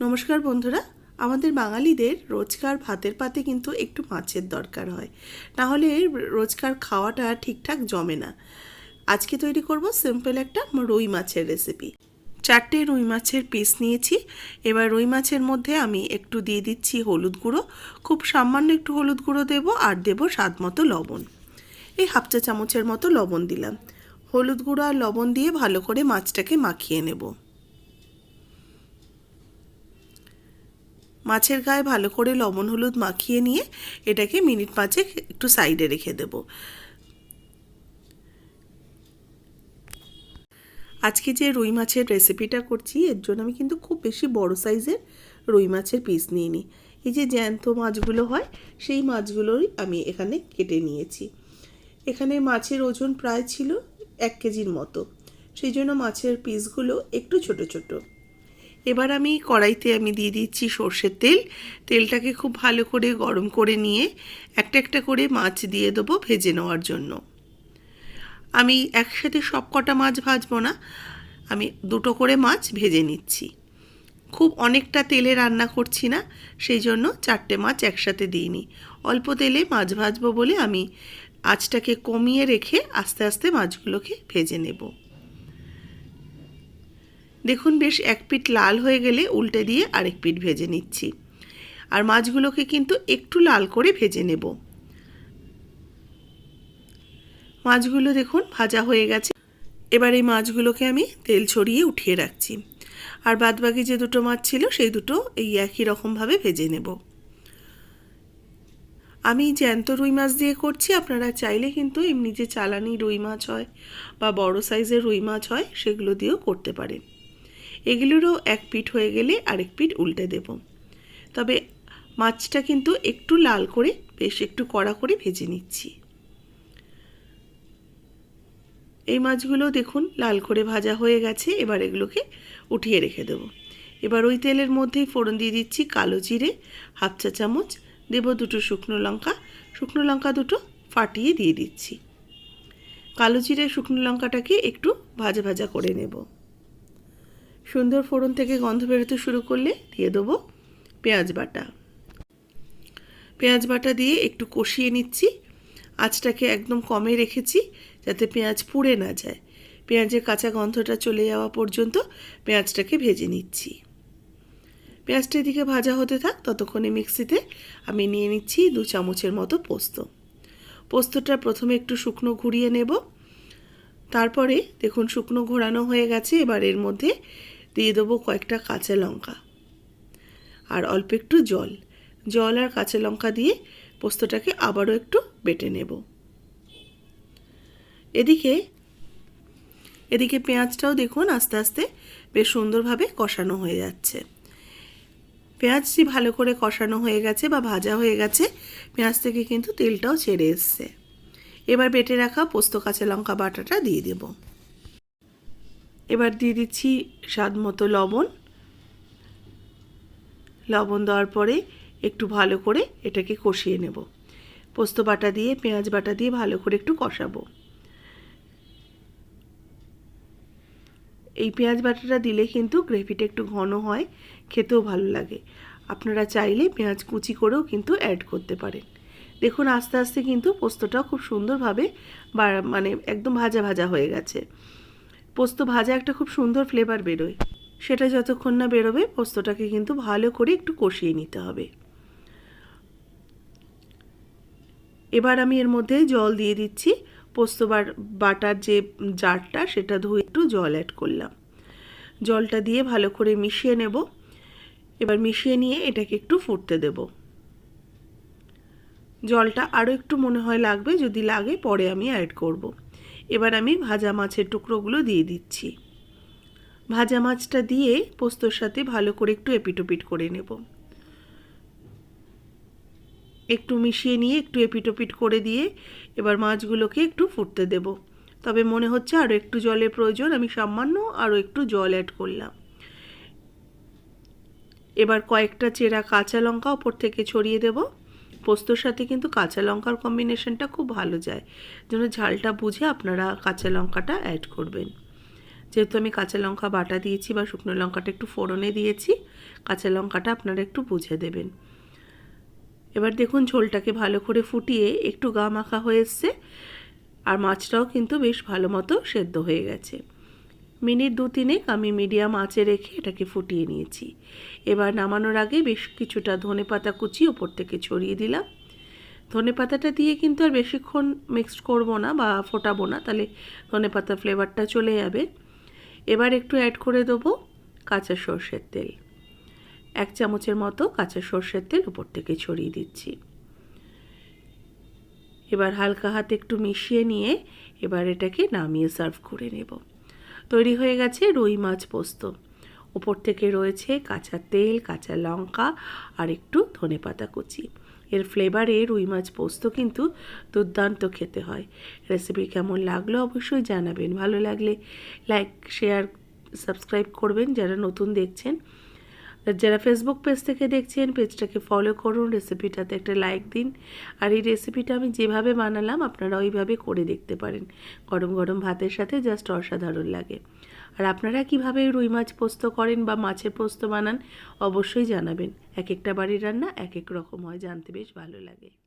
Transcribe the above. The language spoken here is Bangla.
নমস্কার বন্ধুরা, আমাদের বাঙালিদের রোজকার ভাতের পাতে কিন্তু একটু মাছের দরকার হয়। না হলে রোজকার খাওয়াটা ঠিকঠাক জমে না। আজকে তৈরি করব সিম্পল একটা রুই মাছের রেসিপি চারটে রুই মাছের পিস নিয়েছি। এবার রুই মাছের মধ্যে আমি একটু দিয়ে দিচ্ছি হলুদ গুঁড়ো। খুব সামান্য একটু হলুদ গুঁড়ো দেবো আর দেবো স্বাদ মতো লবণ। এই হাফ চা চামচের মতো লবণ দিলাম। হলুদ গুঁড়ো আর লবণ দিয়ে ভালো করে মাছটাকে মাখিয়ে নেব। মাছের গায়ে ভালো করে লবণ, হলুদ মাখিয়ে নিয়ে এটাকে মিনিট পাঁচেক একটু সাইডে রেখে দেব। আজকে যে রুই মাছের রেসিপিটা করছি, এর জন্য আমি কিন্তু খুব বেশি বড় সাইজের রুই মাছের পিস নিয়ে নিই এই যে জ্যান্ত মাছগুলো হয়, সেই মাছগুলোই আমি এখানে কেটে নিয়েছি। এখানে মাছের ওজন প্রায় ছিল এক কেজির মতো। সেই জন্য মাছের পিসগুলো একটু ছোট, ছোটো। এবার আমি কড়াইতে আমি দিয়ে দিচ্ছি সর্ষের তেল। তেলটাকে খুব ভালো করে গরম করে নিয়ে একটা একটা করে মাছ দিয়ে দেবো ভেজে নেওয়ার জন্য। আমি একসাথে সব কটা মাছ ভাজবো না, আমি দুটো করে মাছ ভেজে নিচ্ছি। খুব অনেকটা তেলে রান্না করছি না, সেই জন্য চারটে মাছ একসাথে দিইনি। অল্প তেলে মাছ ভাজবো বলে আমি আঁচটাকে কমিয়ে রেখে আস্তে আস্তে মাছগুলোকে ভেজে নেব। দেখুন বেশ এক পিঠ লাল হয়ে গেলে উল্টে দিয়ে আরেক পিঠ ভেজে নিচ্ছি। আর মাছগুলোকে কিন্তু একটু লাল করে ভেজে নেব। মাছগুলো দেখুন ভাজা হয়ে গেছে। এবার এই মাছগুলোকে আমি তেল ছড়িয়ে উঠিয়ে রাখছি। আর বাদবাকি যে দুটো মাছ ছিল, সেই দুটো এই একই রকমভাবে ভেজে নেব। আমি জ্যান্ত রুই মাছ দিয়ে করছি। আপনারা চাইলে কিন্তু এমনি যে চালানি রুই মাছ হয় বা বড় সাইজের রুই মাছ হয়, সেগুলো দিয়েও করতে পারেন। এগুলোরও এক পিঠ হয়ে গেলে আরেক পিঠ উল্টে দেব। তবে মাছটা কিন্তু একটু লাল করে, বেশ একটু কড়া করে ভেজে নিচ্ছি। এই মাছগুলো দেখুন, লাল করে ভাজা হয়ে গেছে, এবার এগুলোকে উঠিয়ে রেখে দেব। এবার ওই তেলের মধ্যেই ফোড়ন দিয়ে দিচ্ছি কালো জিরে, হাফ চা চামচ, দেব দুটো শুকনো লঙ্কা শুকনো লঙ্কা দুটো ফাটিয়ে দিয়ে দিচ্ছি। কালো জিরে, শুকনো লঙ্কাটাকে একটু ভাজা ভাজা করে নেব। সুন্দর ফোড়ন থেকে গন্ধ বেরোতে শুরু করলে দিয়ে দেবো পেঁয়াজ বাটা। পেঁয়াজ বাটা দিয়ে একটু কষিয়ে নিচ্ছি। আঁচটাকে একদম কমে রেখেছি যাতে পেঁয়াজ পুড়ে না যায়। পেঁয়াজের কাঁচা গন্ধটা চলে যাওয়া পর্যন্ত পেঁয়াজটাকে ভেজে নিচ্ছি। পেঁয়াজটা এদিকে ভাজা হতে থাক, ততক্ষণে মিক্সিতে আমি নিয়ে নিচ্ছি দু চামচের মতো পোস্ত। পোস্তটা প্রথমে একটু শুকনো ঘুরিয়ে নেব। তারপরে দেখুন শুকনো ঘোরানো হয়ে গেছে, এবার এর মধ্যে দিয়ে দেবো কয়েকটা কাঁচা লঙ্কা। আর অল্প একটু জল। জল আর কাঁচা লঙ্কা দিয়ে পোস্তটাকে আবারও একটু বেটে নেব। এদিকে এদিকে পেঁয়াজটাও দেখুন আস্তে আস্তে বেশ সুন্দরভাবে কষানো হয়ে যাচ্ছে। পেঁয়াজটি ভালো করে কষানো হয়ে গেছে বা ভাজা হয়ে গেছে, পেঁয়াজ থেকে কিন্তু তেলটাও ছেড়ে এসছে। এবার বেটে রাখা পোস্ত কাঁচা লঙ্কা বাটাটা দিয়ে দেবো। এবার দিয়ে দিচ্ছি স্বাদ মতো লবণ। লবণ দেওয়ার পরে একটু ভালো করে এটাকে কষিয়ে নেব। পোস্ত বাটা দিয়ে, পেঁয়াজ বাটা দিয়ে ভালো করে একটু কষাবো। এই পেঁয়াজ বাটাটা দিলে কিন্তু গ্রেভিটা একটু ঘন হয়, খেতেও ভালো লাগে। আপনারা চাইলে পেঁয়াজ কুচি করেও কিন্তু অ্যাড করতে পারেন। দেখুন, আস্তে আস্তে কিন্তু পোস্তটাও খুব সুন্দরভাবে মানে একদম ভাজা ভাজা হয়ে গেছে। পোস্ত ভাজা একটা খুব সুন্দর ফ্লেভার বেরোয়। সেটা যতক্ষণ না বেরোবে, পোস্তটাকে কিন্তু ভালো করে একটু কষিয়ে নিতে হবে। এবার আমি এর মধ্যে জল দিয়ে দিচ্ছি। পোস্ত বাটার যে জারটা, সেটা ধুয়ে একটু জল অ্যাড করলাম। জলটা দিয়ে ভালো করে মিশিয়ে নেব। এবার মিশিয়ে নিয়ে এটাকে একটু ফুটতে দেব। জলটা আরও একটু মনে হয় লাগবে, যদি লাগে পরে আমি অ্যাড করব। এবার আমি ভাজা মাছের টুকরোগুলো দিয়ে দিচ্ছি। ভাজা মাছটা দিয়ে পোস্তর সাথে ভালো করে একটু এপিটোপিট করে নেব। একটু মিশিয়ে নিয়ে একটু এপিটোপিট করে দিয়ে এবার মাছগুলোকে একটু ফুটতে দেব। তবে মনে হচ্ছে আরও একটু জলের প্রয়োজন, আমি সামান্য আরও একটু জল অ্যাড করলাম। এবার কয়েকটা চেরা কাঁচা লঙ্কা ওপর থেকে ছড়িয়ে দেবো। পোস্তর সাথে কিন্তু কাঁচা লঙ্কার কম্বিনেশনটা খুব ভালো যায়। যেন ঝালটা বুঝে আপনারা কাঁচা লঙ্কাটা অ্যাড করবেন। যেহেতু আমি কাঁচা লঙ্কা বাটা দিয়েছি বা শুকনো লঙ্কাটা একটু ফোড়নে দিয়েছি, কাঁচা লঙ্কাটা আপনারা একটু বুঝে দেবেন। এবার দেখুন ঝোলটাকে ভালো করে ফুটিয়ে একটু গা মাখা হয়ে এসছে, আর মাছটাও কিন্তু বেশ ভালো মতো সেদ্ধ হয়ে গেছে। মিনিট দু তিনেক আমি মিডিয়াম আঁচে রেখে এটাকে ফুটিয়ে নিয়েছি। এবার নামানোর আগে বেশ কিছুটা ধনে পাতা কুচি ওপর থেকে ছড়িয়ে দিলাম। ধনে পাতাটা দিয়ে কিন্তু আর বেশিক্ষণ মিক্সড করব না বা ফোটাবো না, তাহলে ধনে পাতা ফ্লেভারটা চলে যাবে। এবার একটু অ্যাড করে দেবো কাঁচা সর্ষের তেল। এক চামচের মতো কাঁচা সর্ষের তেল উপর থেকে ছড়িয়ে দিচ্ছি। এবার হালকা হাতে একটু মিশিয়ে নিয়ে এবার এটাকে নামিয়ে সার্ভ করে নেব। তৈরি হয়ে গেছে রুই মাছ পোস্ত। ওপর থেকে রয়েছে কাঁচা তেল, কাঁচা লঙ্কা আর একটু ধনে পাতা কুচি। এর ফ্লেভারে রুই মাছ পোস্ত কিন্তু দুর্দান্ত খেতে হয়। রেসিপি কেমন লাগল অবশ্যই জানাবেন। ভালো লাগলে লাইক শেয়ার সাবস্ক্রাইব করবেন। যারা নতুন দেখছেন যারা ফেসবুক পেজ থেকে দেখছেন পেজটাকে ফলো করুন রেসিপিটাতে একটা লাইক দিন। আর এই রেসিপিটা আমি যেভাবে বানালাম, আপনারা ওইভাবে করে দেখতে পারেন। গরম গরম ভাতের সাথে জাস্ট অসাধারণ লাগে। আর আপনারা কীভাবে রুই মাছ পোস্ত করেন বা মাছের পোস্ত বানান, অবশ্যই জানাবেন। এক একটা বাড়ির রান্না এক এক রকম হয়, জানতে বেশ ভালো লাগে।